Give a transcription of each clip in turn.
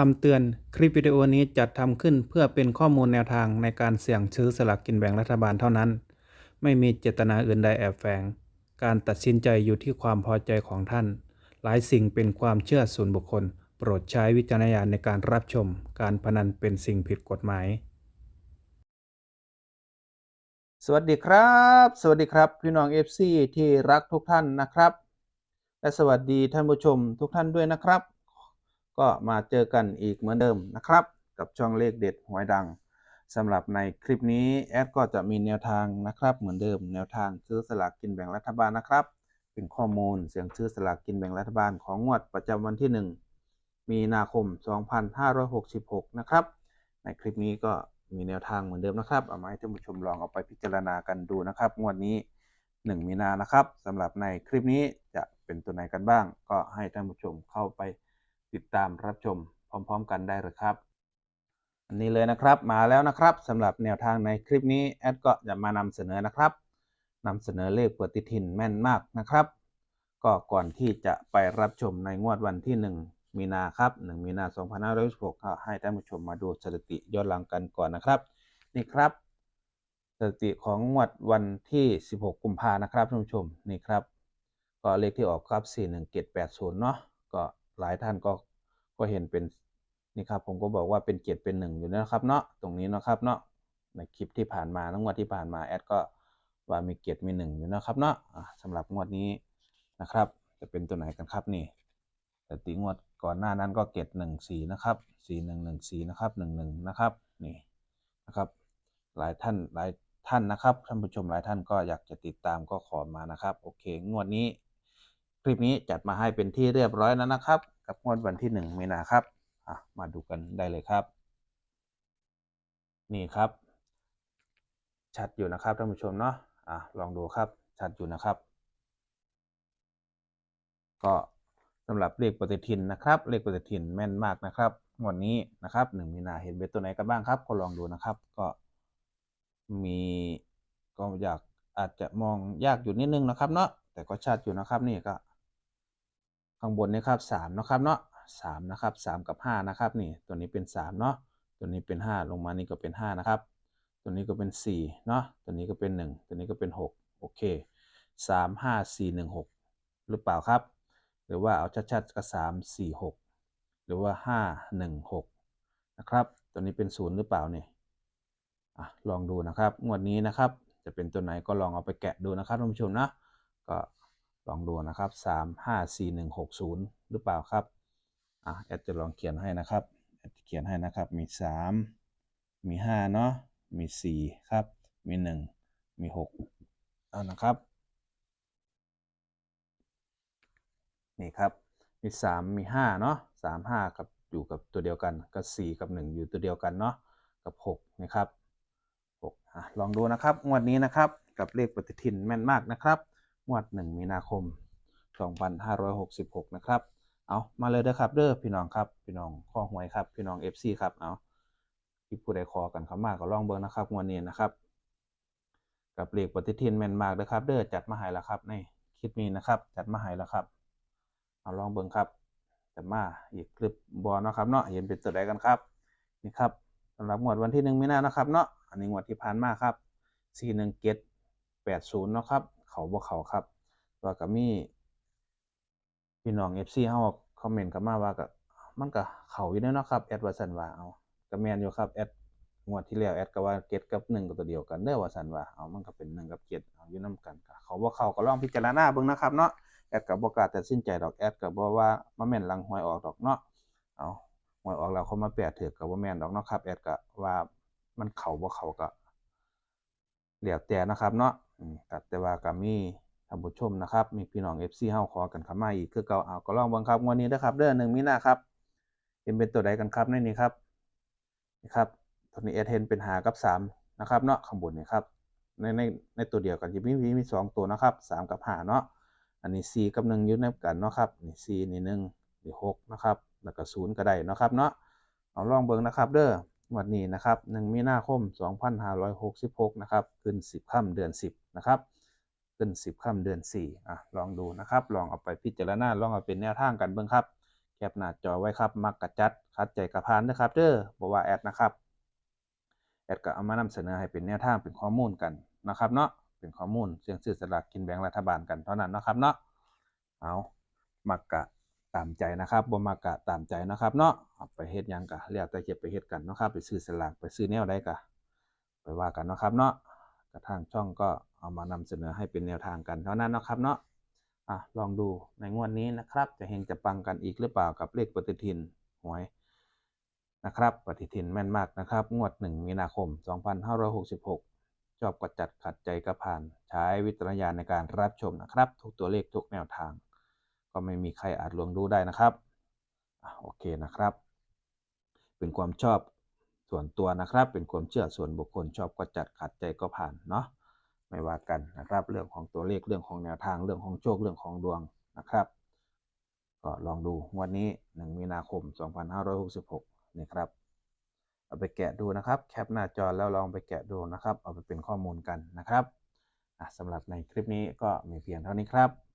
คำเตือนคลิปวิดีโอนี้จัดทำขึ้นเพื่อเป็นข้อมูลแนวทางในการเสี่ยงซื้อสลากกินแบ่งรัฐบาลเท่านั้น ไม่มีเจตนาอื่นใดแอบแฝง การตัดสินใจอยู่ที่ความพอใจของท่าน หลายสิ่งเป็นความเชื่อส่วนบุคคล โปรดใช้วิจารณญาณในการรับชม การพนันเป็นสิ่งผิดกฎหมาย สวัสดีครับ สวัสดีครับพี่น้อง FC ที่รักทุกท่านนะครับ และสวัสดีท่านผู้ชมทุกท่านด้วยนะครับ ก็มาเจอกันอีกเหมือนเดิมนะครับ กับช่องเลขเด็ดหวยดังสำหรับในคลิปนี้แอดก็จะมีแนวทางนะครับ เหมือนเดิม แนวทางซื้อสลากกินแบ่งรัฐบาลนะครับ เป็นข้อมูลเสียงซื้อสลากกินแบ่งรัฐบาลของงวดประจำวันที่ 1 มีนาคม 2566 นะครับ ในคลิปนี้ก็มีแนวทางเหมือนเดิมนะครับเอามาให้ท่านผู้ชมลองเอาไปพิจารณากันดูนะครับ งวดนี้ 1 มีนานะครับสำหรับในคลิปนี้จะเป็นตัวไหนกันบ้าง ก็ให้ท่านผู้ชมเข้าไป ติดตามรับชมพร้อม ๆ กันได้เลยครับ อันนี้เลยนะครับมาแล้วนะครับสำหรับแนวทางในคลิปนี้แอดก็จะมานำเสนอนะครับนำเสนอเลขปฏิทินแม่นมากนะครับ ก็ก่อนที่จะไปรับชมในงวดวันที่ 1 มีนาครับ 1 มีนา2566ก็ให้ท่านผู้ชมมาดูสถิติย้อนหลังกันก่อนนะครับ นี่ครับสถิติของงวดวันที่ 16 กุมภานะครับท่านผู้ชมนี่ครับ ก็เลขที่ออกครับ 41780 เนาะก็หลายท่านก็ ก็เห็นเป็นนี่ครับผมก็บอกว่าเป็นเจ็ดเป็นหนึ่งอยู่นะครับเนาะตรงนี้เนาะครับเนาะในคลิปที่ผ่านมาทั้งงวดที่ผ่านมาแอดก็ว่ามีเกียรติมีหนึ่งอยู่นะครับเนาะสำหรับงวดนี้นะครับ จะเป็นตัวไหนกันครับนี่สถิติงวดก่อนหน้านั้นก็เกียรติหนึ่งสี่นะครับสี่หนึ่งหนึ่งสี่นะครับหนึ่งหนึ่งนะครับนี่นะครับหลายท่านหลายท่านนะครับท่านผู้ชมหลายท่านก็อยากจะติดตามก็ขอมานะครับ โอเค งวดนี้ คลิปนี้จัดมาให้เป็นที่เรียบร้อยแล้วนะครับ กับงวดวันที่1มีนาครับมาดูกันได้เลยครับ นี่ครับ ชัดอยู่นะครับท่านผู้ชมเนาะอะลองดูครับชัดอยู่นะครับ ก็สำหรับเลขปฏิทินนะครับ เลขปฏิทินแม่นมากนะครับงวดนี้นะครับ1มีนาเห็นเป็นตัวไหนกันบ้างครับ ก็ลองดูนะครับ ก็มีก็อยากอาจจะมองยากอยู่นิดนึงนะครับเนาะแต่ก็ชัดอยู่นะครับนี่ก็ ข้างบนนี่ครับสามนะครับเนาะสามนะครับสามกับห้านะครับนี่ตัวนี้เป็นสามเนาะตัวนี้เป็นห้าลงมานี่ก็เป็นห้านะครับ ตัวนี้ก็เป็นสี่เนาะตัวนี้ก็เป็นหนึ่งตัวนี้ก็เป็นหกโอเคสามห้าสี่หนึ่งหกหรือเปล่าครับ หรือว่าเอาชัดๆก็สามสี่หกหรือว่าห้าหนึ่งหกนะครับ ตัวนี้เป็นศูนย์หรือเปล่าเนี่ยลองดูนะครับ งวดนี้นะครับ จะเป็นตัวไหนก็ลองเอาไปแกะดูนะครับท่านผู้ชมนะก็ ลองดูนะครับสามห้าสี่หนึ่งหกศูนย์หรือเปล่าครับอะแอดจะลองเขียนให้นะครับแอดเขียนให้นะครับมีสามมีห้าเนาะมีสี่ครับ มีหนึ่งมีหกเอานะครับ นี่ครับ มีสามมีห้าเนาะสามห้ากับอยู่กับตัวเดียวกันกับสี่กับหนึ่งอยู่ตัวเดียวกันเนาะกับหกนะครับหกอะลองดูนะครับงวดนี้นะครับกับเลขปฏิทินแม่นมากนะครับ งวด 1 มีนาคม 2566 นะครับ เอามาเลยเด้อครับเด้อพี่น้องครับ พี่น้องข้อหวยครับพี่น้อง FC ครับ เอาที่ผู้ใดขอกันเข้ามาก็ลองเบิ่งนะครับงวดนี้นะครับ กับเลขปฏิทินแม่นมากเด้อครับ เด้อจัดมาให้แล้วครับในคลิปนี้นะครับ จัดมาให้แล้วครับ เอาลองเบิ่งครับจัดมาอีกคลิปบอลนะครับเนาะเห็นเป็นตัวใดกันครับนี่ครับสำหรับงวดวันที่1มีนานะครับเนาะอันนี้งวดที่ผ่านมาครับ41780เนาะครับ เขาบ่เขาครับ ว่าก็มีพี่น้อง FC เฮาคอมเมนต์เข้ามาว่าก็มันก็เขาอยู่เด้อนาะครับแอดว่าซั่นว่าเอาก็แม่นอยู่ครับแอดงวดที่แล้วแอดก็ว่าเก็ดกับ1ก็ตัวเดียวกันเด้อว่าซั่นว่าเอามันก็เป็น1กับ7เอาอยู่นํกันก็เขาบ่เขาก็ลองพิจารณาเบิ่งนะครับเนาะแอดก็บ่กล้าตัดสินใจดอกแอดก็บ่ว่ามาแม่นลังหวยออกดอกเนาะเอาหวยออกแล้วเขามาแปดถือก็บ่แม่นดอกเนาะครับแอดก็ว่ามันเขาบ่เขาก็ แล้วแต่นะครับเนาะอืมครับแต่ว่าก็มีท่านผู้ชมนะครับ มีพี่น้อง FC เฮาขอกันข้ามาอีกคือเก่าเอาก็ลองเบิ่งครับงวดนี้นะครับ เด้อ1มีนาครับเห็นเป็นตัวใดกันครับในนี้ครับนี่ครับตัวนี้เอเห็นเป็นหากับ3นะครับเนาะข้างบนนี่ครับในในในตัวเดียวกันจะมีมีมีสองตัวนะครับ3กับ5เนาะอันนี้4กับ1อยู่ในกันเนาะครับนี่4นี่1นี่6นะครับ แล้วก็0ก็ได้เนาะครับเนาะเอาลองเบิ่งนะครับ เด้อ วันนี้นะครับ1มีนาคม 2566 นะครับขึ้น 10ค่ำเดือน 10 นะครับขึ้น 10ค่ำเดือน4อะลองดูนะครับ ลองเอาไปพิจารณาลองเอาเป็นแนวทางกันเบิ่งครับ แคปหน้าจอไว้ครับ มักกะจัด คัดใจกระพานเด้อครับเด้อบ่ว่าแอดนะครับ แอดก็เอามานำเสนอให้เป็นแนวทางเป็นข้อมูลกันนะครับเนาะเป็นข้อมูลเสี่ยงซื้อสลากกินแบ่งรัฐบาลกันเท่านั้นนะครับเนาะเอามักกะ ตามใจนะครับบ่มักะตามใจนะครับเนาะไปเฮ็ดยังกะแล้วแต่จะไปเฮ็ดกันเนาะครับ ไปซื้อสลากไปซื้อแนวใดกะไปว่ากันเนาะครับเนาะกระทางช่องก็เอามานำเสนอให้เป็นแนวทางกันเท่านั้นเนาะครับเนาะอะลองดูในงวดนี้นะครับ จะเฮงจะปังกันอีกหรือเปล่ากับเลขปฏิทินหวยนะครับ ปฏิทินแม่นมากนะครับ งวด 1 มีนาคม 2566 ชอบกดจัดขัดใจก็ผ่าน ใช้วิจารณญาณในการรับชมนะครับ ทุกตัวเลขทุกแนวทาง ก็ไม่มีใครอาจลวงดูได้นะครับโอเคนะครับ เป็นความชอบส่วนตัวนะครับ เป็นความเชื่อส่วนบุคคลชอบก็จัดขัดใจก็ผ่านเนาะไม่ว่ากันนะครับ เรื่องของตัวเลขเรื่องของแนวทางเรื่องของโชคเรื่องของดวงนะครับก็ลองดูวันนี้ 1 มีนาคม 2566นี่ครับเอาไปแกะดูนะครับ แคปหน้าจอแล้วลองไปแกะดูนะครับ เอาไปเป็นข้อมูลกันนะครับสำหรับในคลิปนี้ก็มีเพียงเท่านี้ครับ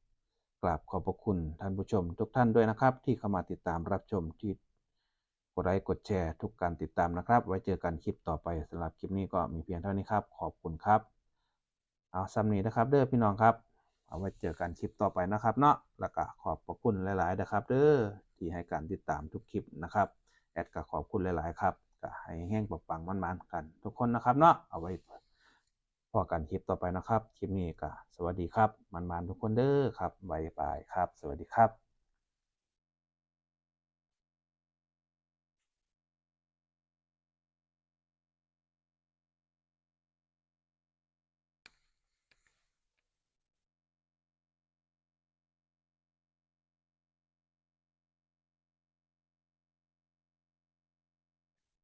กราบขอบพระคุณท่านผู้ชม ทุกท่านด้วยนะครับ ที่เข้ามาติดตามรับชมที่กดไลค์กดแชร์ทุกการติดตามนะครับ ไว้เจอกันคลิปต่อไปสำหรับคลิปนี้ก็มีเพียงเท่านี้ครับ ขอบคุณครับเอาซ้ำนี้นะครับ เด้อพี่น้องครับ เอาไว้เจอกันคลิปต่อไปนะครับ เนาะแล้วก็ขอบพระคุณหลายๆนะครับ เด้อที่ให้การติดตามทุกคลิปนะครับแอดก็ขอบคุณหลาย ๆ ครับก็ให้แห้งปังๆมันๆกัน ทุกคนนะครับเนาะเอาไว้ พอกันคลิปต่อไปนะครับ คลิปนี้ก็สวัสดีครับ มันๆทุกคนเด้อครับบายบายครับ สวัสดีครับ